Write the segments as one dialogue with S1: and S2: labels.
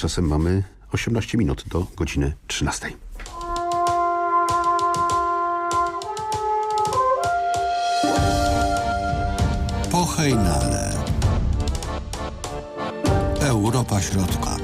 S1: Czasem mamy 18 minut do godziny 13.
S2: Po Hejnale. Europa Środka.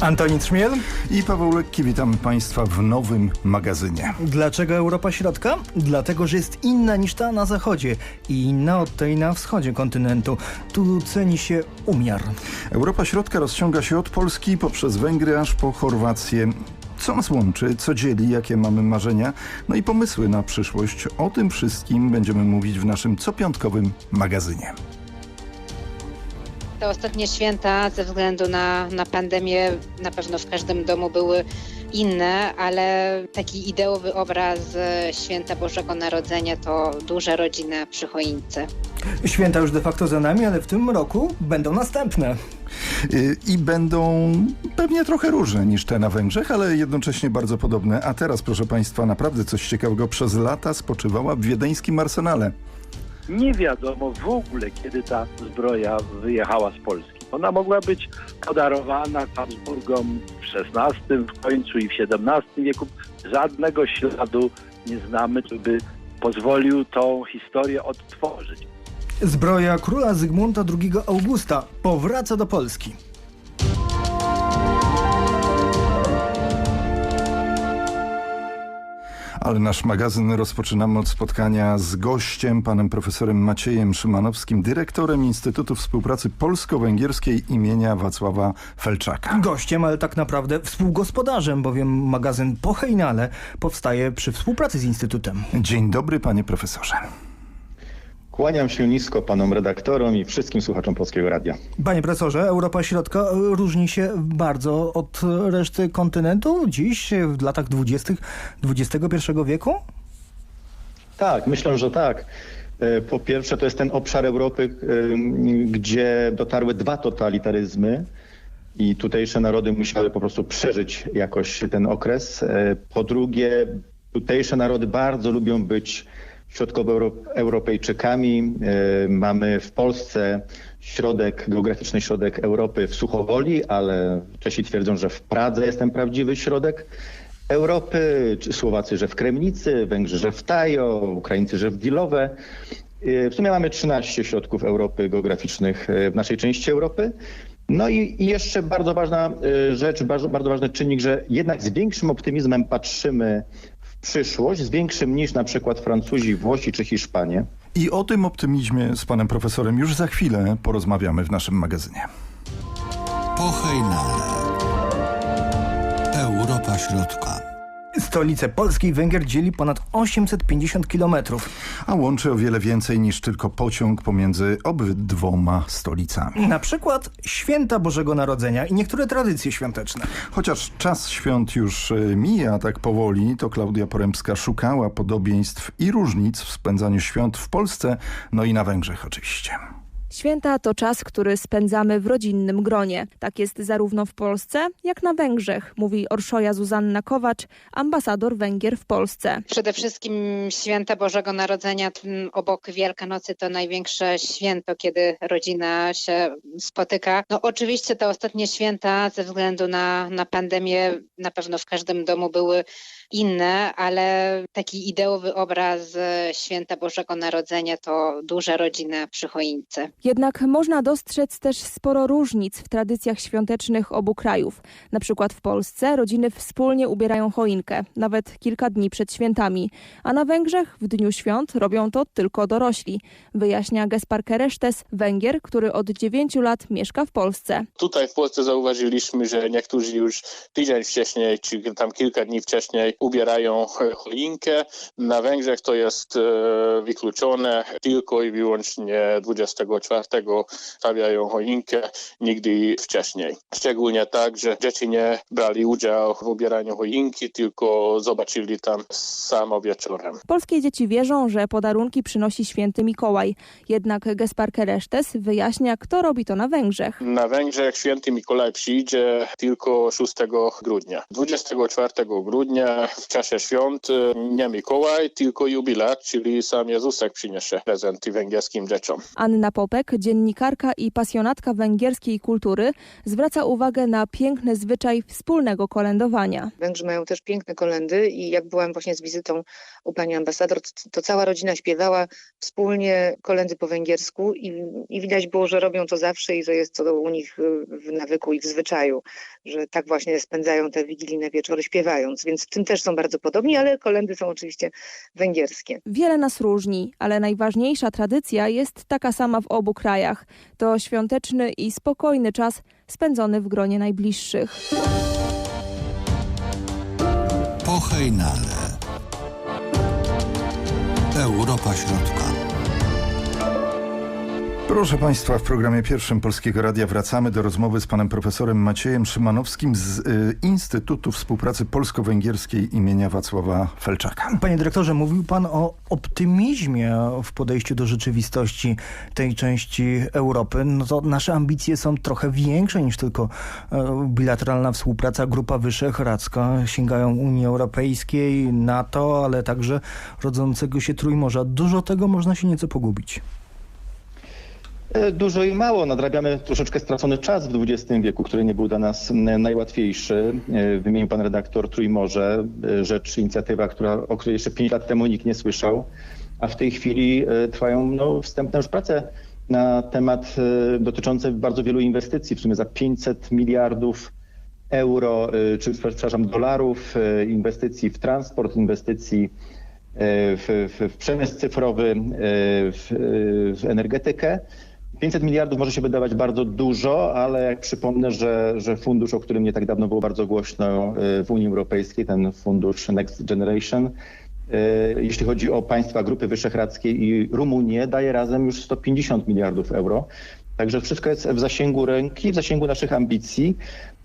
S3: Antoni Trzmiel.
S4: I Paweł Lekki, witam Państwa w nowym magazynie.
S3: Dlaczego Europa Środka? Dlatego, że jest inna niż ta na zachodzie i inna od tej na wschodzie kontynentu. Tu ceni się umiar.
S4: Europa Środka rozciąga się od Polski poprzez Węgry aż po Chorwację. Co nas łączy, co dzieli, jakie mamy marzenia, no i pomysły na przyszłość. O tym wszystkim będziemy mówić w naszym copiątkowym magazynie.
S5: Te ostatnie święta ze względu na, na pandemię na pewno w każdym domu były inne, ale taki ideowy obraz święta Bożego Narodzenia to duże rodziny przy choince.
S3: Święta już de facto za nami, ale w tym roku będą następne.
S4: I będą pewnie trochę różne niż te na Węgrzech, ale jednocześnie bardzo podobne. A teraz, proszę Państwa, naprawdę coś ciekawego. Przez lata spoczywała w wiedeńskim arsenale.
S6: Nie wiadomo w ogóle, kiedy ta zbroja wyjechała z Polski. Ona mogła być podarowana Habsburgom w XVI, w końcu i w XVII wieku. Żadnego śladu nie znamy, żeby pozwolił tą historię odtworzyć.
S3: Zbroja króla Zygmunta II Augusta powraca do Polski.
S4: Ale nasz magazyn rozpoczynamy od spotkania z gościem, panem profesorem Maciejem Szymanowskim, dyrektorem Instytutu Współpracy Polsko-Węgierskiej imienia Wacława Felczaka.
S3: Gościem, ale tak naprawdę współgospodarzem, bowiem magazyn Po Hejnale powstaje przy współpracy z Instytutem.
S4: Dzień dobry, panie profesorze.
S7: Kłaniam się nisko panom redaktorom i wszystkim słuchaczom Polskiego Radia.
S3: Panie profesorze, Europa Środka różni się bardzo od reszty kontynentu dziś, w latach dwudziestych XXI wieku?
S7: Tak, myślę, że tak. Po pierwsze, to jest ten obszar Europy, gdzie dotarły dwa totalitaryzmy i tutejsze narody musiały po prostu przeżyć jakoś ten okres. Po drugie, tutejsze narody bardzo lubią być środkowoeuropejczykami. Mamy w Polsce środek, geograficzny środek Europy w Suchowoli, ale Czesi twierdzą, że w Pradze jest ten prawdziwy środek Europy, Słowacy, że w Kremnicy, Węgrzy, że w Tajo, Ukraińcy, że w Dilowe. W sumie mamy 13 środków Europy geograficznych w naszej części Europy. No i, jeszcze bardzo ważna rzecz, bardzo, bardzo ważny czynnik, że jednak z większym optymizmem patrzymy przyszłość z większym niż na przykład Francuzi, Włosi czy Hiszpanie.
S4: I o tym optymizmie z panem profesorem już za chwilę porozmawiamy w naszym magazynie.
S2: Po Hejnale. Europa Środka.
S3: Stolicę Polski i Węgier dzieli ponad 850 kilometrów.
S4: A łączy o wiele więcej niż tylko pociąg pomiędzy obydwoma stolicami.
S3: Na przykład święta Bożego Narodzenia i niektóre tradycje świąteczne.
S4: Chociaż czas świąt już mija tak powoli, to Klaudia Poremska szukała podobieństw i różnic w spędzaniu świąt w Polsce, no i na Węgrzech oczywiście.
S8: Święta to czas, który spędzamy w rodzinnym gronie. Tak jest zarówno w Polsce, jak na Węgrzech, mówi Orszoja Zuzanna Kowacz, ambasador Węgier w Polsce.
S5: Przede wszystkim święta Bożego Narodzenia obok Wielkanocy to największe święto, kiedy rodzina się spotyka. No oczywiście te ostatnie święta ze względu na, na pandemię na pewno w każdym domu były inne, ale taki ideowy obraz święta Bożego Narodzenia to duże rodziny przy choince.
S8: Jednak można dostrzec też sporo różnic w tradycjach świątecznych obu krajów. Na przykład w Polsce rodziny wspólnie ubierają choinkę, nawet kilka dni przed świętami, a na Węgrzech w dniu świąt robią to tylko dorośli, wyjaśnia Gespar Keresztes, Węgier, który od dziewięciu lat mieszka w Polsce.
S9: Tutaj w Polsce zauważyliśmy, że niektórzy już tydzień wcześniej, czy tam kilka dni wcześniej ubierają choinkę. Na Węgrzech to jest e, wykluczone tylko i wyłącznie 24 stawiają choinkę, nigdy wcześniej. Szczególnie tak, że dzieci nie brali udziału w ubieraniu choinki, tylko zobaczyli tam samo wieczorem.
S8: Polskie dzieci wierzą, że podarunki przynosi święty Mikołaj. Jednak Gespar Keresztes wyjaśnia, kto robi to na Węgrzech.
S9: Na Węgrzech święty Mikołaj przyjdzie tylko 6 grudnia. 24 grudnia w czasie świąt nie Mikołaj, tylko jubilat, czyli sam Jezusek przyniesie prezenty węgierskim dzieciom.
S8: Anna Popek dziennikarka i pasjonatka węgierskiej kultury, zwraca uwagę na piękny zwyczaj wspólnego kolędowania.
S10: Węgrzy mają też piękne kolendy i jak byłam właśnie z wizytą u pani ambasador, to, to cała rodzina śpiewała wspólnie kolendy po węgiersku i, i widać było, że robią to zawsze i że jest to u nich w nawyku i w zwyczaju, że tak właśnie spędzają te wigilijne wieczory śpiewając, więc w tym też są bardzo podobni, ale kolendy są oczywiście węgierskie.
S8: Wiele nas różni, ale najważniejsza tradycja jest taka sama w obu krajach. To świąteczny i spokojny czas spędzony w gronie najbliższych.
S2: Po Hejnale. Europa Środka.
S4: Proszę Państwa, w programie pierwszym Polskiego Radia wracamy do rozmowy z panem profesorem Maciejem Szymanowskim z y, Instytutu Współpracy Polsko-Węgierskiej imienia Wacława Felczaka.
S3: Panie dyrektorze, mówił pan o optymizmie w podejściu do rzeczywistości tej części Europy. No to nasze ambicje są trochę większe niż tylko e, bilateralna współpraca Grupa Wyszehradzka. Sięgają Unii Europejskiej, NATO, ale także rodzącego się Trójmorza. Dużo tego można się nieco pogubić.
S7: E, Dużo i mało. Nadrabiamy troszeczkę stracony czas w XX wieku, który nie był dla nas najłatwiejszy. E, Wymienił pan redaktor Trójmorze, e, rzecz, inicjatywa, która, o której jeszcze 5 lat temu nikt nie słyszał, a w tej chwili trwają no, wstępne już prace na temat dotyczące bardzo wielu inwestycji, w sumie za 500 miliardów euro, czy przepraszam, dolarów, inwestycji w transport, inwestycji w, w, w przemysł cyfrowy, w, w energetykę. 500 miliardów może się wydawać bardzo dużo, ale jak przypomnę, że, że fundusz, o którym nie tak dawno było bardzo głośno e, w Unii Europejskiej, ten fundusz Next Generation, e, jeśli chodzi o państwa Grupy Wyszehradzkiej i Rumunię, daje razem już 150 miliardów euro. Także wszystko jest w zasięgu ręki, w zasięgu naszych ambicji.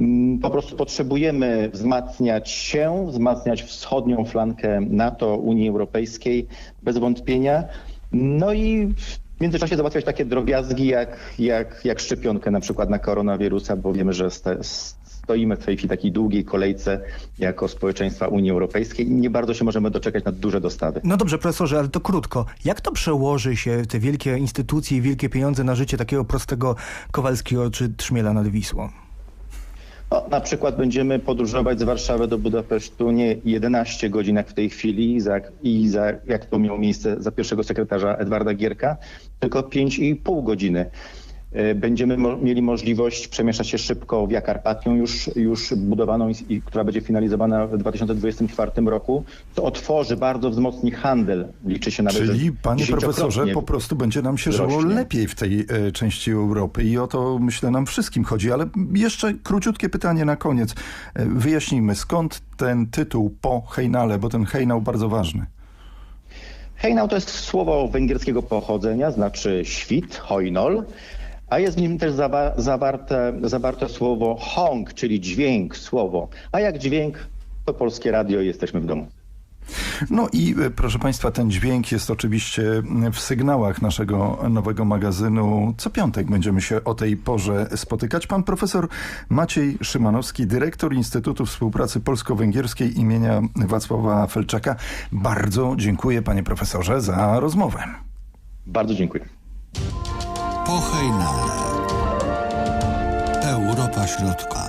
S7: Mm, Po prostu potrzebujemy wzmacniać się, wzmacniać wschodnią flankę NATO, Unii Europejskiej, bez wątpienia. No i w międzyczasie załatwiać takie drobiazgi jak, jak, jak szczepionkę na przykład na koronawirusa, bo wiemy, że stoimy w tej chwili takiej długiej kolejce jako społeczeństwa Unii Europejskiej i nie bardzo się możemy doczekać na duże dostawy.
S3: No dobrze, profesorze, ale to krótko. Jak to przełoży się, te wielkie instytucje i wielkie pieniądze na życie takiego prostego Kowalskiego czy Trzmiela nad Wisłą?
S7: No, na przykład będziemy podróżować z Warszawy do Budapesztu nie 11 godzin jak w tej chwili za, i za, jak to miało miejsce za pierwszego sekretarza Edwarda Gierka, tylko 5,5 godziny. E, Będziemy mo mieli możliwość przemieszczać się szybko Via Carpatią, już, już budowaną, i, która będzie finalizowana w 2024 roku, co otworzy, bardzo wzmocni handel. Liczy się nawet,
S4: Czyli, panie profesorze, po prostu będzie nam się żyło lepiej w tej e, części Europy i o to, myślę, nam wszystkim chodzi. Ale jeszcze króciutkie pytanie na koniec. E, wyjaśnijmy, skąd ten tytuł po Hejnale, bo ten Hejnał bardzo ważny.
S7: Hejnał to jest słowo węgierskiego pochodzenia, znaczy świt, hojnol, a jest w nim też zawa zawarte, zawarte słowo hong, czyli dźwięk, słowo. A jak dźwięk, to polskie radio i jesteśmy w domu.
S4: No i e, proszę Państwa, ten dźwięk jest oczywiście w sygnałach naszego nowego magazynu. Co piątek będziemy się o tej porze spotykać. Pan profesor Maciej Szymanowski, dyrektor Instytutu Współpracy Polsko-Węgierskiej imienia Wacława Felczaka. Bardzo dziękuję panie profesorze za rozmowę.
S7: Bardzo dziękuję.
S2: Po Hejnale. Europa Środka.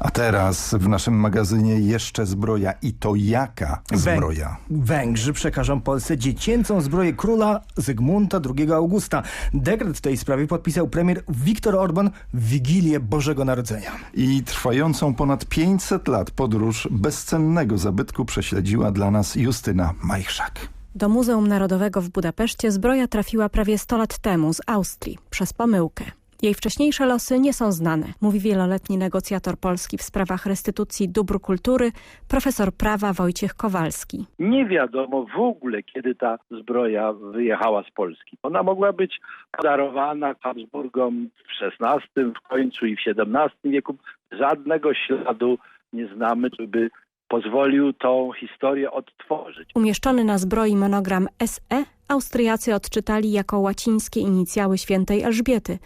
S4: A teraz w naszym magazynie jeszcze zbroja i to jaka zbroja?
S3: Węgrzy przekażą Polsce dziecięcą zbroję króla Zygmunta II Augusta. Dekret w tej sprawie podpisał premier Viktor Orban w Wigilię Bożego Narodzenia.
S4: I trwającą ponad 500 lat podróż bezcennego zabytku prześledziła dla nas Justyna Majchrzak.
S11: Do Muzeum Narodowego w Budapeszcie zbroja trafiła prawie 100 lat temu z Austrii przez pomyłkę. Jej wcześniejsze losy nie są znane, mówi wieloletni negocjator polski w sprawach restytucji dóbr kultury, profesor prawa Wojciech Kowalski.
S6: Nie wiadomo w ogóle, kiedy ta zbroja wyjechała z Polski. Ona mogła być podarowana Habsburgom w XVI, w końcu i w XVII wieku. Żadnego śladu nie znamy, żeby pozwolił tą historię odtworzyć.
S11: Umieszczony na zbroi monogram SE Austriacy odczytali jako łacińskie inicjały świętej Elżbiety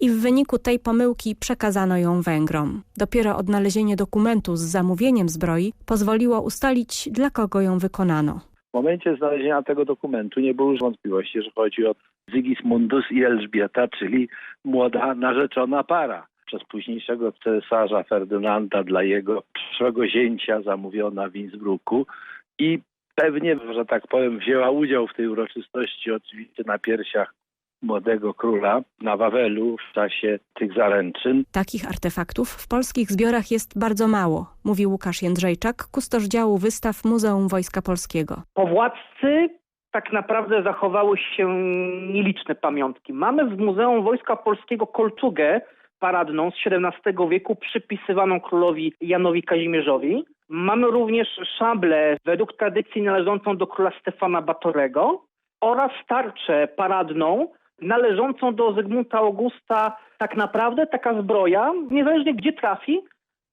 S11: i w wyniku tej pomyłki przekazano ją Węgrom. Dopiero odnalezienie dokumentu z zamówieniem zbroi pozwoliło ustalić, dla kogo ją wykonano.
S6: W momencie znalezienia tego dokumentu nie było już wątpliwości, że chodzi o Sigismundus i Elżbieta, czyli młoda narzeczona para. Przez późniejszego cesarza Ferdynanda dla jego przyszłego zięcia zamówiona w Innsbrucku i pewnie, że tak powiem, wzięła udział w tej uroczystości oczywiście na piersiach młodego króla na Wawelu w czasie tych zaręczyn.
S11: Takich artefaktów w polskich zbiorach jest bardzo mało, mówi Łukasz Jędrzejczak, kustosz działu wystaw Muzeum Wojska Polskiego.
S12: Po władcy tak naprawdę zachowały się nieliczne pamiątki. Mamy w Muzeum Wojska Polskiego kolczugę paradną z XVII wieku przypisywaną królowi Janowi Kazimierzowi. Mamy również szablę według tradycji należącą do króla Stefana Batorego oraz tarczę paradną należącą do Zygmunta Augusta. Tak naprawdę taka zbroja, niezależnie gdzie trafi,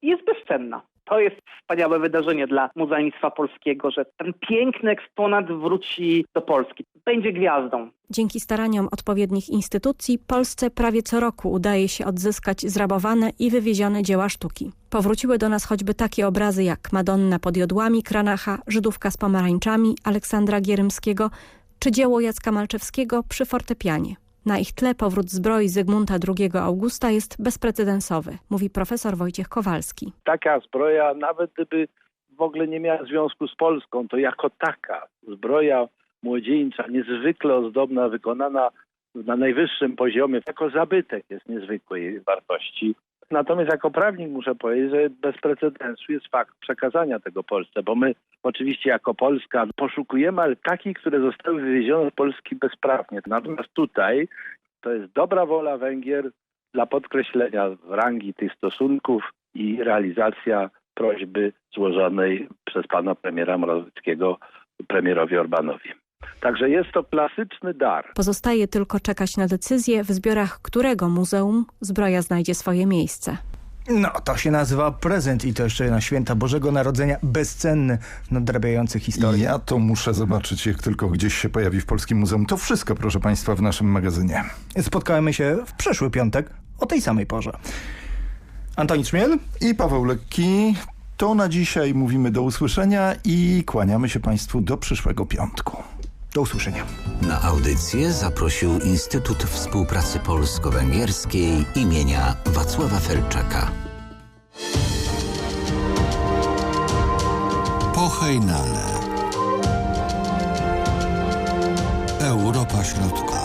S12: jest bezcenna. To jest wspaniałe wydarzenie dla muzealnictwa polskiego, że ten piękny eksponat wróci do Polski. Będzie gwiazdą.
S11: Dzięki staraniom odpowiednich instytucji Polsce prawie co roku udaje się odzyskać zrabowane i wywiezione dzieła sztuki. Powróciły do nas choćby takie obrazy jak Madonna pod jodłami Kranacha, Żydówka z pomarańczami Aleksandra Gierymskiego czy dzieło Jacka Malczewskiego przy fortepianie. Na ich tle powrót zbroi Zygmunta II Augusta jest bezprecedensowy, mówi profesor Wojciech Kowalski.
S6: Taka zbroja, nawet gdyby w ogóle nie miała związku z Polską, to jako taka zbroja młodzieńcza, niezwykle ozdobna, wykonana na najwyższym poziomie, jako zabytek jest niezwykłej wartości. Natomiast jako prawnik muszę powiedzieć, że bez precedensu jest fakt przekazania tego Polsce, bo my oczywiście jako Polska poszukujemy, ale takich, które zostały wywiezione z Polski bezprawnie. Natomiast tutaj to jest dobra wola Węgier dla podkreślenia rangi tych stosunków i realizacja prośby złożonej przez pana premiera Morawieckiego premierowi Orbanowi. Także jest to klasyczny dar.
S11: Pozostaje tylko czekać na decyzję, w zbiorach którego muzeum zbroja znajdzie swoje miejsce.
S3: No, to się nazywa prezent i to jeszcze na święta Bożego Narodzenia bezcenny, nadrabiający historię.
S4: Ja to muszę zobaczyć, jak tylko gdzieś się pojawi w Polskim Muzeum. To wszystko, proszę państwa, w naszym magazynie.
S3: Spotkamy się w przyszły piątek o tej samej porze. Antoni Trzmiel
S4: i Paweł Lekki. To na dzisiaj mówimy do usłyszenia i kłaniamy się państwu do przyszłego piątku.
S3: Do usłyszenia.
S13: Na audycję zaprosił Instytut Współpracy Polsko-Węgierskiej imienia Wacława Felczaka.
S2: Pochejnane. Europa Środkowa.